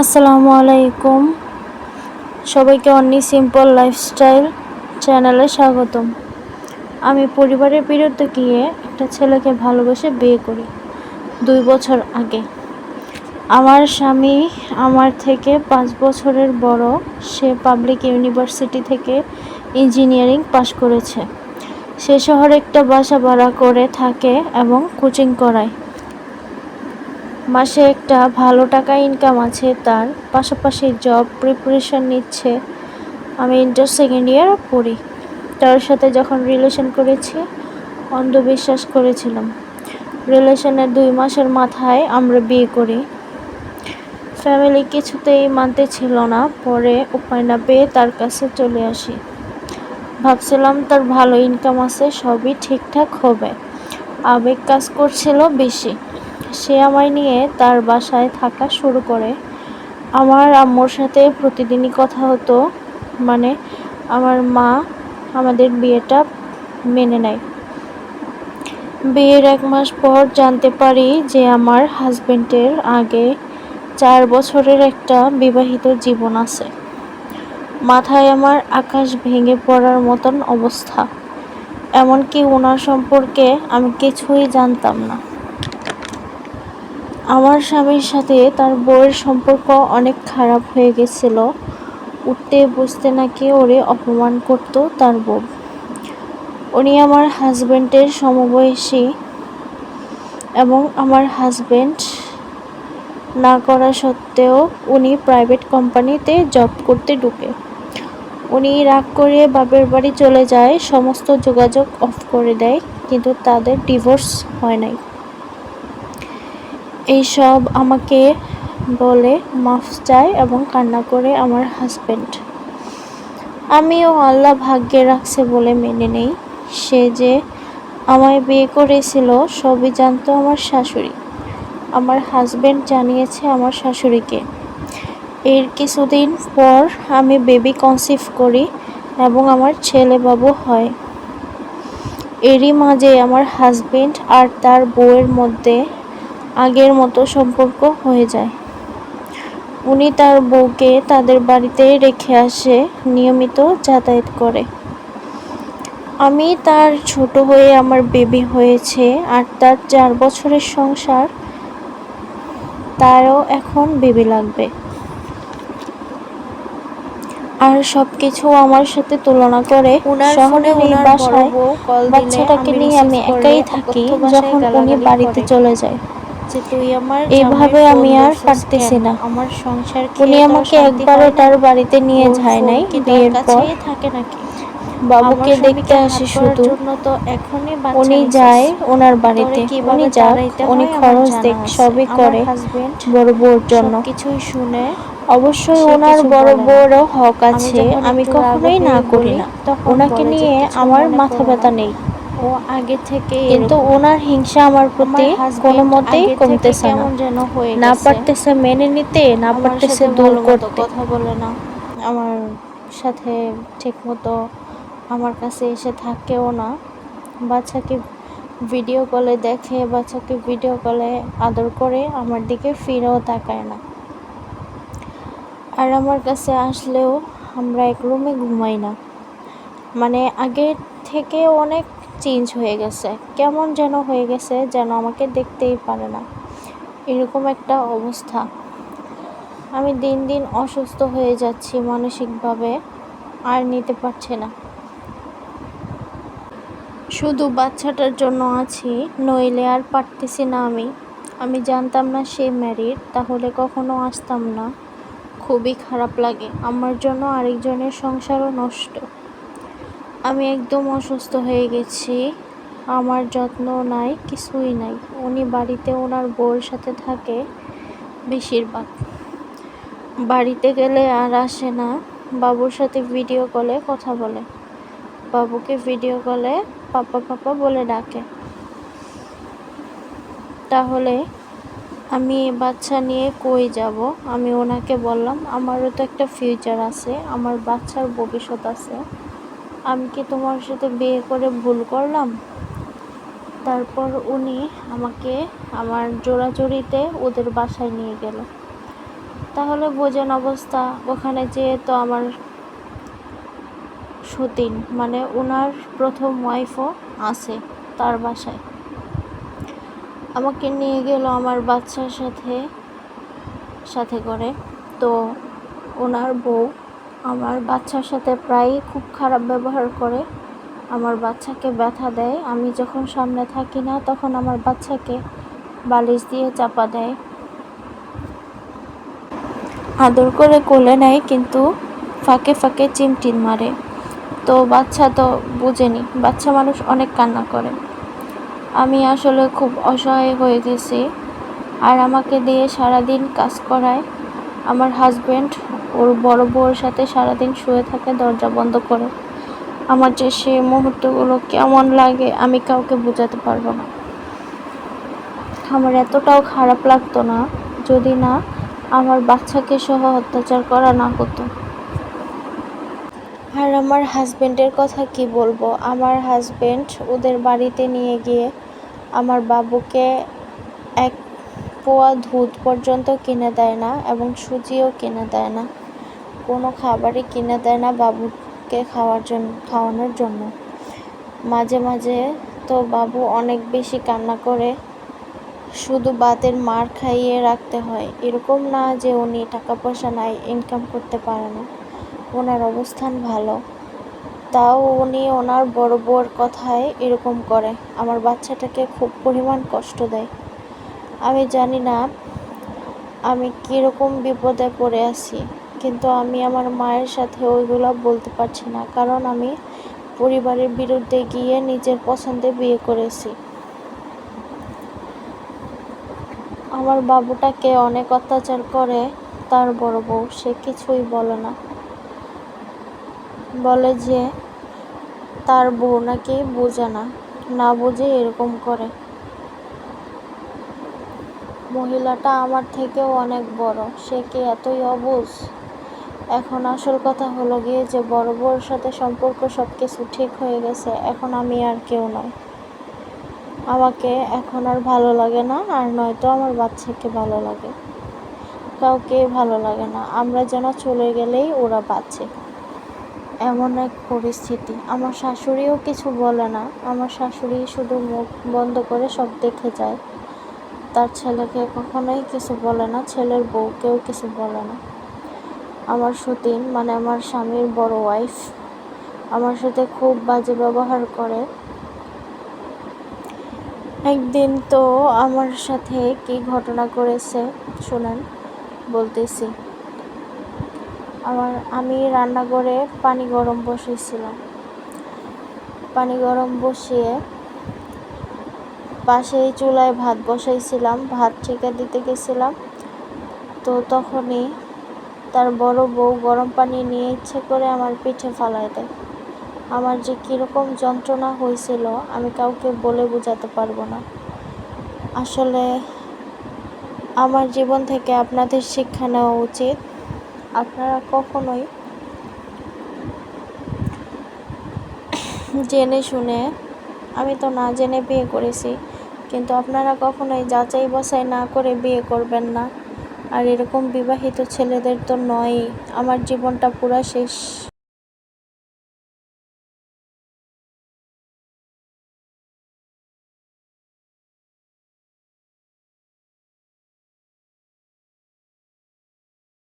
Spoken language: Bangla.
আসসালামু আলাইকুম। সবাইকে অন্নি সিম্পল লাইফস্টাইল চ্যানেলে স্বাগতম। আমি পরিবারের বিরুদ্ধে গিয়ে একটা ছেলেকে ভালোবেসে বিয়ে করি দুই বছর আগে। আমার স্বামী আমার থেকে পাঁচ বছরের বড়। সে পাবলিক ইউনিভার্সিটি থেকে ইঞ্জিনিয়ারিং পাশ করেছে। সে শহরে একটা বাসা ভাড়া করে থাকে এবং কোচিং করায়। মাসে একটা ভালো টাকা ইনকাম আছে তার, পাশাপাশি জব প্রিপারেশন নিচ্ছে। আমি ইন্টার সেকেন্ড ইয়ার পড়ি। তার সাথে যখন রিলেশন করেছি, অন্ধবিশ্বাস করেছিলাম। রিলেশনের দুই মাসের মাথায় আমরা বিয়ে করি। ফ্যামিলি কিছুতেই মানতে ছিল না, পরে উপায় না পেয়ে তার কাছে চলে আসি। ভাবছিলাম তার ভালো ইনকাম আছে, সবই ঠিকঠাক হবে। আবেগ কাজ করছিল বেশি। সে আমায় নিয়ে তার বাসায় থাকা শুরু করে। আমার আম্মুর সাথে প্রতিদিনই কথা হতো মানে আমার মা আমাদের বিয়েটা মেনে নেয়। বিয়ের এক মাস পর জানতে পারি যে আমার হাজবেন্ডের আগে চার বছরের একটা বিবাহিত জীবন আছে। মাথায় আমার আকাশ ভেঙে পড়ার মতন অবস্থা। এমনকি ওনার সম্পর্কে আমি কিছুই জানতাম না। আমার স্বামীর সাথে তার বউয়ের সম্পর্ক অনেক খারাপ হয়ে গেছিল। উঠতে বসতে নাকি ওরে অপমান করত তার বউ। উনি আমার হাজব্যান্ডের সমবয়সী এবং আমার হাজব্যান্ড না করা সত্ত্বেও উনি প্রাইভেট কোম্পানিতে জব করতে ঢুকে। উনি রাগ করে বাপের বাড়ি চলে যায়, সমস্ত যোগাযোগ অফ করে দেয়, কিন্তু তাদের ডিভোর্স হয় নাই। এইসব আমাকে বলে মাফ চায় এবং কান্না করে আমার হাজব্যান্ড আমিও আল্লাহ ভাগ্যে রাখছে বলে মেনে নেই। সে যে আমায় বিয়ে করেছিল, সবই জানতো আমার শাশুড়ি। আমার হাজব্যান্ড জানিয়েছে আমার শাশুড়িকে। এর কিছুদিন পর আমি বেবি কনসিভ করি এবং আমার ছেলে বাবু হয়। এরই মাঝে আমার হাজবেন্ড আর তার বউয়ের মধ্যে আগের মতো সম্পর্ক হয়ে যায়। উনি তার বউকে তাদের বাড়িতে রেখে আসে নিয়মিত যাতায়াত করে। আমি তার ছোট হয়ে আমার বেবি হয়েছে আর তার চার বছরের সংসার তারও এখন বেবি লাগবে। আর সবকিছু আমার সাথে তুলনা করে শহরে এই বাসায় বাচ্চাটাকে নিয়ে আমি একাই থাকি যখন উনি বাড়িতে চলে যায়। যে তুই আমার এভাবে আমি আর পারতেছি না। আমার সংসার উনি আমাকে একবারও তার বাড়িতে নিয়ে যায় নাই বিয়ের পর। থাকে নাকি? বাবুকে দেখতে আসে শুধু। উনি যায় ওনার বাড়িতে। উনি যাক উনি খরচ দেখ সবই করে বড় বউর জন্য। কিছুই শুনে অবশ্যই ওনার বড় বড় হক আছে আমি কখনোই না করি না। ওনাকে নিয়ে আমার মাথা ব্যথা নেই। ও আগে থেকে কিন্তু ওনার হিংসা আমার প্রতি কোনো মতেই কমতেছে না। যেন হয়ে না পারতেছে মেনে নিতে না পারতেছে দূর করতে। কথা বলে না। আমার সাথে ঠিকমতো আমার কাছে এসে থাকেও না। বাচ্চাকে ভিডিও কলে দেখে বাচ্চাকে ভিডিও কলে আদর করে আমার দিকে ফিরেও তাকায় না। আর আমার কাছে আসলেও আমরা এক রুমে ঘুমাই না। মানে আগের থেকে অনেক চেঞ্জ হয়ে গেছে। কেমন যেন হয়ে গেছে যেন আমাকে দেখতেই পারে না। এরকম একটা অবস্থা। আমি দিন দিন অসুস্থ হয়ে যাচ্ছি মানসিকভাবে, আর নিতে পারছে না। শুধু বাচ্চাটার জন্য আছি, নইলে আর পারতেছি না আমি। আমি জানতাম না সে ম্যারিড তাহলে কখনো আসতাম না। খুবই খারাপ লাগে। আমার জন্য আরেকজনের সংসারও নষ্ট। আমি একদম অসুস্থ হয়ে গেছি। আমার যত্ন নাই, কিছুই নাই। উনি বাড়িতে ওনার বউয়ের সাথে থাকে বেশিরভাগ। বাড়িতে গেলে আর আসে না। বাবুর সাথে ভিডিও কলে কথা বলে। বাবুকে ভিডিও কলে পাপা পাপা বলে ডাকে। তাহলে আমি বাচ্চা নিয়ে কই যাব? আমি ওনাকে বললাম, আমারও তো একটা ফিউচার আছে, আমার বাচ্চার ভবিষ্যৎ আছে। আমি কি তোমার সাথে বিয়ে করে ভুল করলাম? তারপর উনি আমাকে আমার জোড়াজড়িতে ওদের বাসায় নিয়ে গেল। তাহলে বোঝেন অবস্থা, ওখানে যেয়ে তো আমার সতীন মানে ওনার প্রথম ওয়াইফও আছে তার বাসায়। আমাকে নিয়ে গেল আমার বাচ্চার সাথে সাথে করে। তো ওনার বউ আমার বাচ্চার সাথে প্রায় খুব খারাপ ব্যবহার করে। আমার বাচ্চাকে ব্যথা দেয়। আমি যখন সামনে থাকি না, তখন আমার বাচ্চাকে বালিশ দিয়ে চাপা দেয়। আদর করে কোলে নেয়, কিন্তু ফাঁকে ফাঁকে চিমটিন মারে। তো বাচ্চা তো বুঝেনি, বাচ্চা মানুষ অনেক কান্না করে। আমি আসলে খুব অসহায় হয়ে গেছি। আর আমাকে দিয়ে সারাদিন কাজ করায়। আমার হাজব্যান্ড ওর বড় বউর সাথে সারাদিন শুয়ে থাকে, দরজা বন্ধ করে। আমার যে সে মুহূর্তগুলো কেমন লাগে, আমি কাউকে বোঝাতে পারব না। আমার এতটাও খারাপ লাগতো না, যদি না আমার বাচ্চাকে সহ অত্যাচার করা না হতো। আর আমার হাজবেন্ডের কথা কি বলব? আমার হাজবেন্ড ওদের বাড়িতে নিয়ে গিয়ে আমার বাবুকে এক পোয়া দুধ পর্যন্ত কিনে দেয় না এবং সুজিও কিনে দেয় না। কোনো খাবারই কিনে দেয় না বাবুকে খাওয়ার জন্য, খাওয়ানোর জন্য। মাঝে মাঝে তো বাবু অনেক বেশি কান্না করে শুধু বাতের মার খাইয়ে রাখতে হয়। এরকম না যে উনি টাকা পয়সা নাই ইনকাম করতে পারে না। ওনার অবস্থান ভালো। তাও উনি ওনার বড় বউর কথায় এরকম করে, আমার বাচ্চাটাকে খুব পরিমাণ কষ্ট দেয়। আমি জানি না আমি কীরকম বিপদে পড়ে আছি। কিন্তু আমি আমার মায়ের সাথে ওইগুলো বলতে পারছি না। কারণ আমি পরিবারের বিরুদ্ধে গিয়ে নিজের পছন্দে বিয়ে করেছি। আমার বাবুটাকে অনেক অত্যাচার করে তার বড় বউ, সে কিছুই বলে না। বলে যে তার বউ নাকি বোঝে না না বুঝে এরকম করে। মহিলাটা আমার থেকেও অনেক বড়, সে কি এতই অবুঝ? এখন আসল কথা হলো গিয়ে যে বড় বউর সাথে সম্পর্ক সব কিছু ঠিক হয়ে গেছে, এখন আমি আর কেউ নয় আমাকে এখন আর ভালো লাগে না, আর নয়তো আমার বাচ্চাকে ভালো লাগে। কাউকে ভালো লাগে না, আমরা যেন চলে গেলেই ওরা বাঁচে। এমন এক পরিস্থিতি। আমার শাশুড়িও কিছু বলে না। আমার শাশুড়ি শুধু মুখ বন্ধ করে সব দেখে যায়। তার ছেলেকে কখনোই কিছু বলে না, ছেলের বউকেও কিছু বলে না। আমার সতীন মানে আমার স্বামীর বড় ওয়াইফ আমার সাথে খুব বাজে ব্যবহার করে। একদিন তো আমার সাথে কি ঘটনা করেছে শুনেন, বলতেছি। আমার, আমি রান্নাঘরে পানি গরম বসিয়েছিলাম পানি গরম বসিয়ে পাশেই চুলায় ভাত বসাইছিলাম, ভাত ঠেকে দিতে গেছিলাম। তো তখনই তার বড় বউ গরম পানি নিয়ে ইচ্ছে করে আমার পিঠে ফালায় দেয়। আমার যে কীরকম যন্ত্রণা হয়েছিল আমি কাউকে বলে বোঝাতে পারব না। আসলে আমার জীবন থেকে আপনাদের শিক্ষা নেওয়া উচিত। আপনারা কখনোই জেনে শুনে, আমি তো না জেনে বিয়ে করেছি, কিন্তু আপনারা কখনোই যাচাই বাছাই না করে বিয়ে করবেন না। আর এরকম বিবাহিত ছেলেদের তো নয়ই। আমার জীবনটা পুরা শেষ।